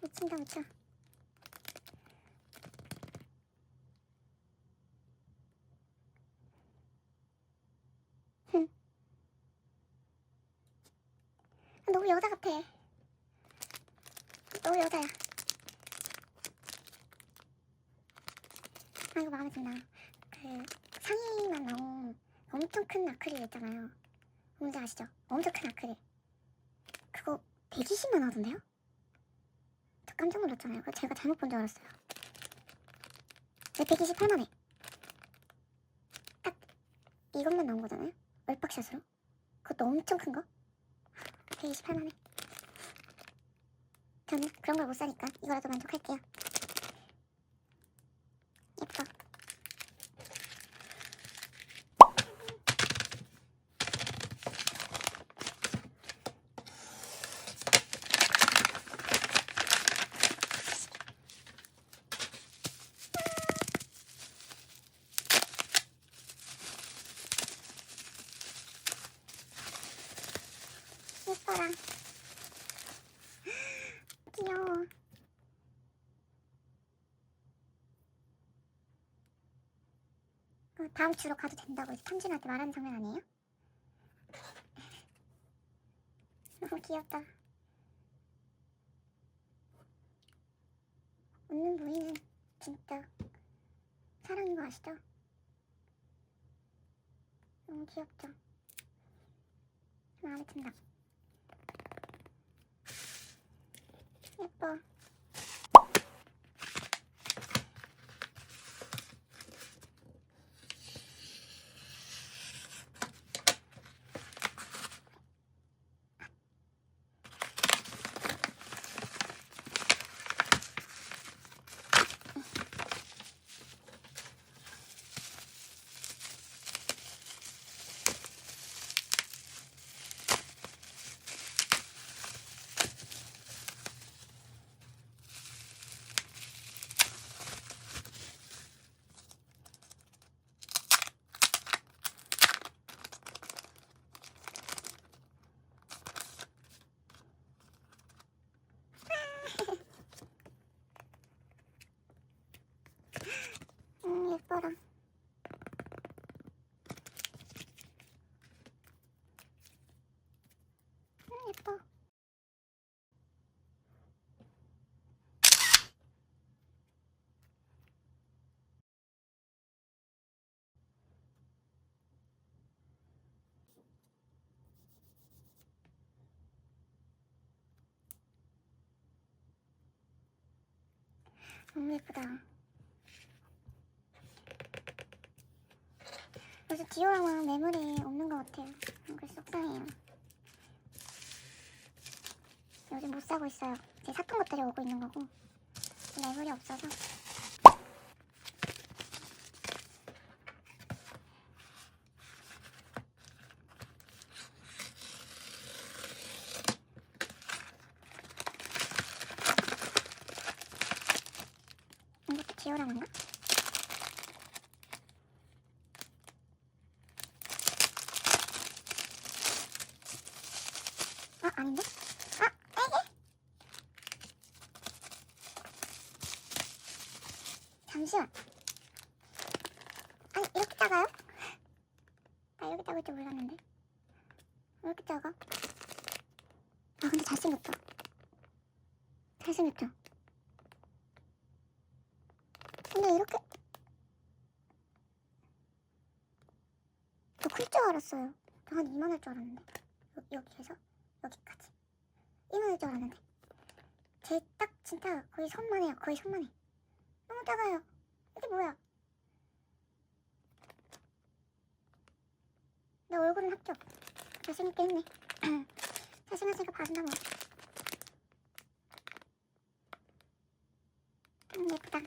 묻힌다 묻혀 흠. 너무 여자 같아 너무 여자야 아 이거 마음에 든다 그 상의만 나온 엄청 큰 아크릴 있잖아요 뭔지 아시죠? 엄청 큰 아크릴 그거 120만 하던데요? 저 깜짝 놀랐잖아요. 제가 잘못 본 줄 알았어요. 왜 128만 해? 딱 이것만 나온 거잖아요. 얼박샷으로. 그것도 엄청 큰 거. 128만 해. 저는 그런 걸 못 사니까 이거라도 만족할게요. 예뻐. 예뻐라. 귀여워. 그 다음 주로 가도 된다고 탐진한테 말하는 장면 아니에요? 너무 귀엽다. 웃는 부위는 진짜 사랑인 거 아시죠? 너무 귀엽죠? 마음에 든다. 예뻐. 음, 예뻐라. 음, 예뻐. 너무 예쁘다. 요새 디오랑은 매물이 없는 것 같아요. 그래서 속상해요. 요즘 못 사고 있어요. 제 샀던 것들이 오고 있는 거고 매물이 없어서. 이것도 디오랑인가? 아 아닌데? 아 에게 잠시만 아니 이렇게 작아요? 아 이렇게 작을 줄 몰랐는데 왜 이렇게 작아? 아 근데 잘생겼다 잘생겼죠? 근데 이렇게 더클줄 알았어요 저 한 이만할 줄 알았는데 여, 여기에서 줄 알았는데. 제 딱 진짜 거의 손만 해요. 거의 손만 해. 너무 작아요. 이게 뭐야? 내 얼굴은 합격. 잘생겼게 했네. 잘생겼으니까 봐준다 뭐. 음, 예쁘다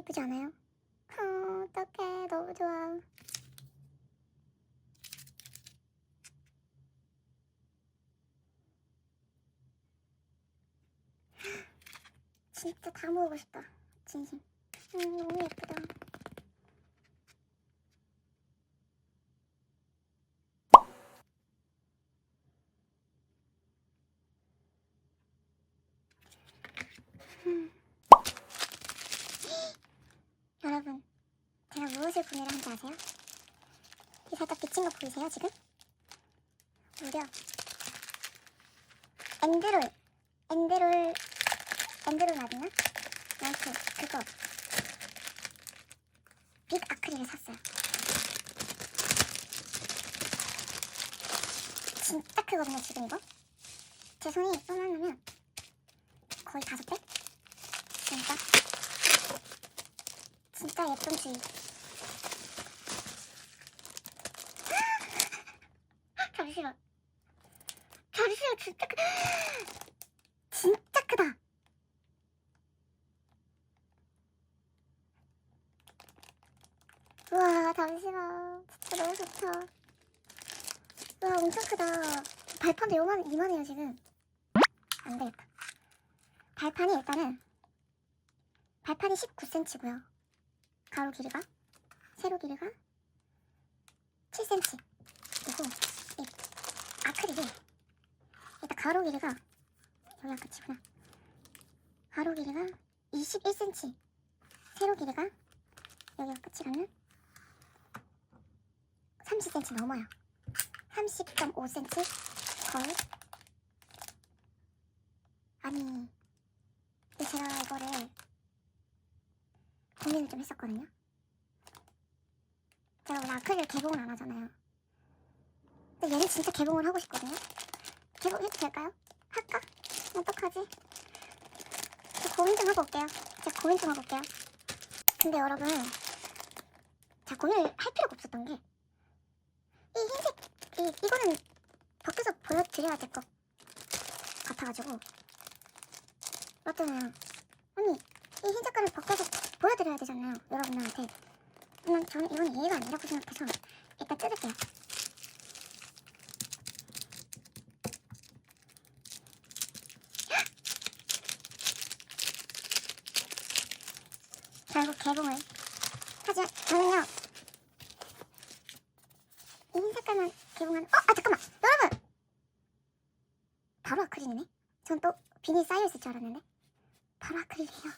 이쁘지 않아요? 어, 어떡해. 너무 좋아. 진짜 다 먹고 싶다. 진심. 음, 너무 예쁘다. 음. 여러분, 제가 무엇을 구매를 한지 아세요? 이 살짝 비친 거 보이세요, 지금? 무려 엔드롤, 엔드롤, 엔드롤 맞나? 나이트 그거 빅 아크릴을 샀어요. 진짜 크거든요, 지금 이거. 제 손이 쏘나면 거의 다섯 배? 진짜. 진짜 예쁜 주의. 잠시만. 잠시만, 진짜 크 진짜 크다. 우와, 잠시만. 진짜 너무 좋다. 우와, 엄청 크다. 발판도 요만, 이만해요, 지금. 안 되겠다. 발판이 일단은, 발판이 19cm고요. 가로 길이가, 세로 길이가 7cm. 그리고, 이 아크릴이, 일단 가로 길이가, 여기가 끝이구나. 가로 길이가 21cm. 세로 길이가, 여기가 끝이라면, 30cm 넘어요. 30.5cm 거의. 아니, 제가 이거를 고민을 좀 했었거든요. 제가 원래 아크릴 개봉을 안 하잖아요. 근데 얘는 진짜 개봉을 하고 싶거든요. 개봉해도 될까요? 할까? 어떡하지? 저 고민 좀 하고 올게요. 제가 고민 좀 하고 올게요. 근데 여러분, 제가 고민을 할 필요가 없었던 게 이 흰색 이 이거는 벗겨서 보여드려야 될 것 같아가지고 맞잖아요. 아니 이 흰 색깔을 벗겨서 보여드려야 되잖아요. 여러분들한테. 난 저는 이건 예의가 아니라고 생각해서 일단 뜯을게요. 결국 개봉을 하지만 저는요 이흰 색깔만 개봉한 어? 아 잠깐만 여러분 바로 아크릴이네 전 또 비닐 쌓여있을 줄 알았는데 바로 아크릴이에요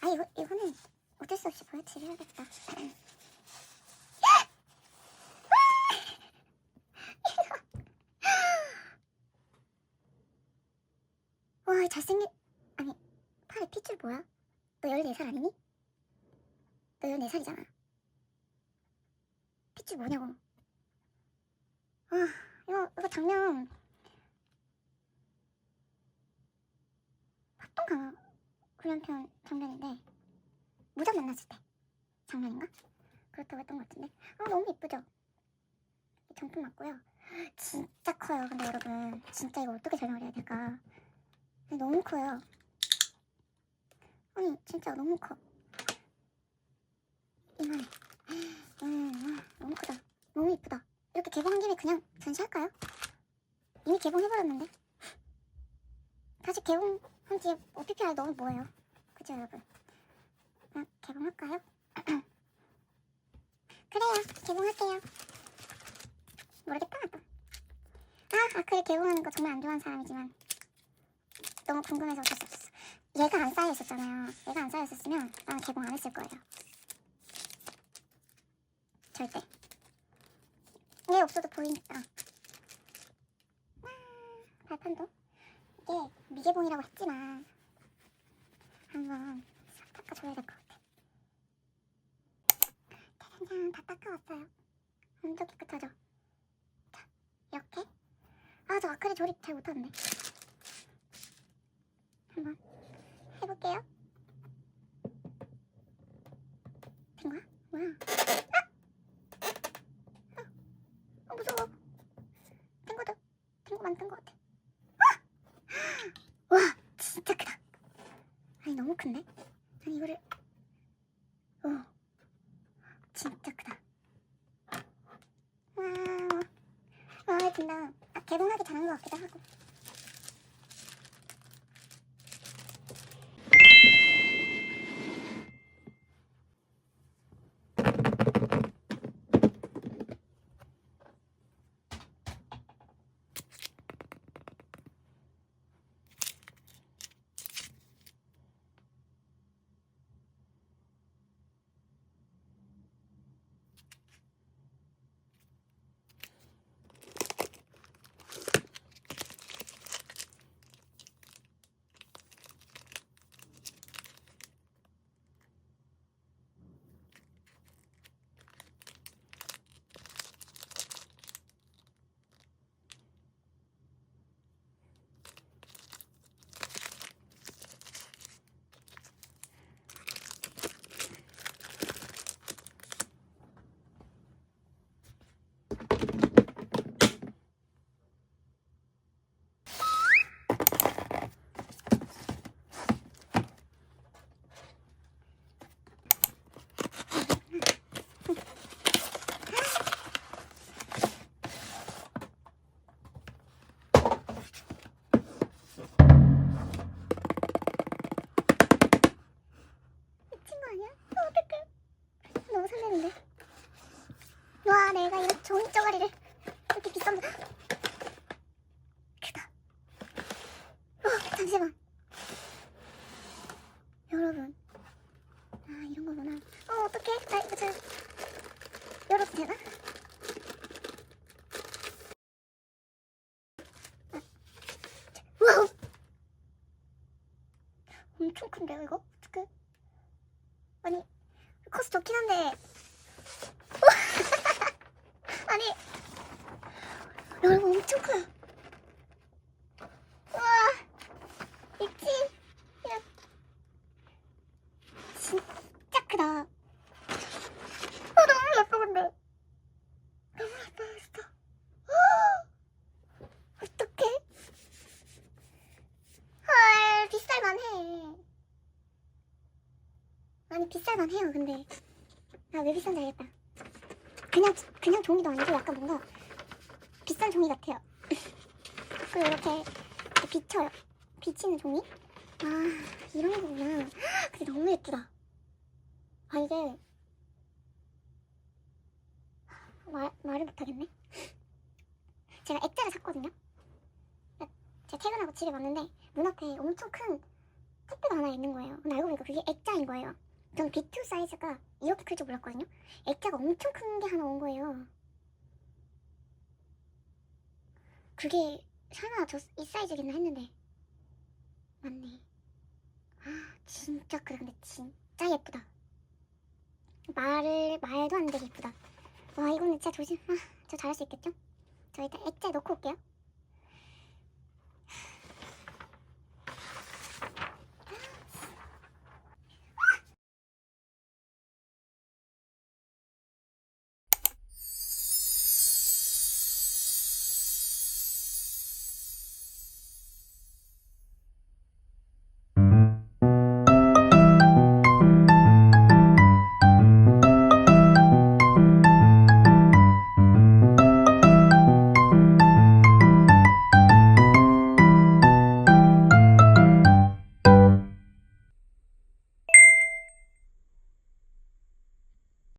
아 이거, 이거는 어쩔 수 없이 보여드려야겠다 와 잘생긴 아니 팔에 핏줄 뭐야? 너 14살 아니니? 너 14살이잖아 핏줄 뭐냐고. 아, 이거, 이거 장면. 합동 강화 훈련편 장면인데, 무장 만났을 때 장면인가? 그렇다고 했던 것 같은데. 아, 너무 이쁘죠? 정품 맞고요. 진짜 커요, 근데 여러분. 진짜 이거 어떻게 설명을 해야 될까? 너무 커요. 아니, 진짜 너무 커. 이만해. 음, 아, 너무 크다. 너무 이쁘다. 이렇게 개봉한 김에 그냥 전시할까요? 이미 개봉해버렸는데. 다시 개봉 한 뒤에 어떻게 할 너무 뭐예요? 그죠, 여러분? 그냥 개봉할까요? 그래요, 개봉할게요. 모르겠다, 또. 아, 아크릴 개봉하는 거 정말 안 좋아하는 사람이지만 너무 궁금해서 어쩔 수 없었어. 얘가 안 쌓여 있었잖아요. 얘가 안 쌓여 있었으면 나는 개봉 안 했을 거예요. 절대. 얘 없어도 보이니까. 아, 발판도 이게 미개봉이라고 했지만 한번 싹 닦아줘야 될 것 같아. 짜잔짠 다 닦아왔어요. 엄청 깨끗하죠? 자, 이렇게. 아, 저 아크릴 조립 잘 못하는데. 한번 해볼게요. 된 거야? 뭐야? 아, 무서워. 된 거다. 된거 만든 거 같아. 큰데? 아니 이거를 오 진짜 크다. 와와 진짜. 아, 개봉하기 잘한 것 같기도 하고. 큰데요, 이거? 어떡해. 아니, 커스 좋긴 한데. 아니, 여러분 엄청 커요. 우와, 있지? 야, 진짜 크다. 어, 너무 예뻐, 근데. 너무 예뻐, 진짜. 어떡해? 헐, 비쌀만 해. 아니, 비쌀만 해요, 근데. 아, 왜 비싼지 알겠다. 그냥, 그냥 종이도 아니고 약간 뭔가 비싼 종이 같아요. 그리고 이렇게 비쳐요. 비치는 종이? 아, 이런 거구나. 근데 너무 예쁘다. 아, 이게. 말, 말을 못하겠네. 제가 액자를 샀거든요. 제가 퇴근하고 집에 왔는데 문 앞에 엄청 큰 택배가 하나 있는 거예요. 근데 알고 보니까 그게 액자인 거예요. 저는 B2 사이즈가 이렇게 클 줄 몰랐거든요. 액자가 엄청 큰 게 하나 온 거예요. 그게 설마 저 이 사이즈겠나 했는데 맞네. 아 진짜 크다. 근데 진짜 예쁘다. 말을 말도 안 되게 예쁘다. 와 이거는 진짜 조심. 아 저 잘할 수 있겠죠? 저 일단 액자에 넣고 올게요.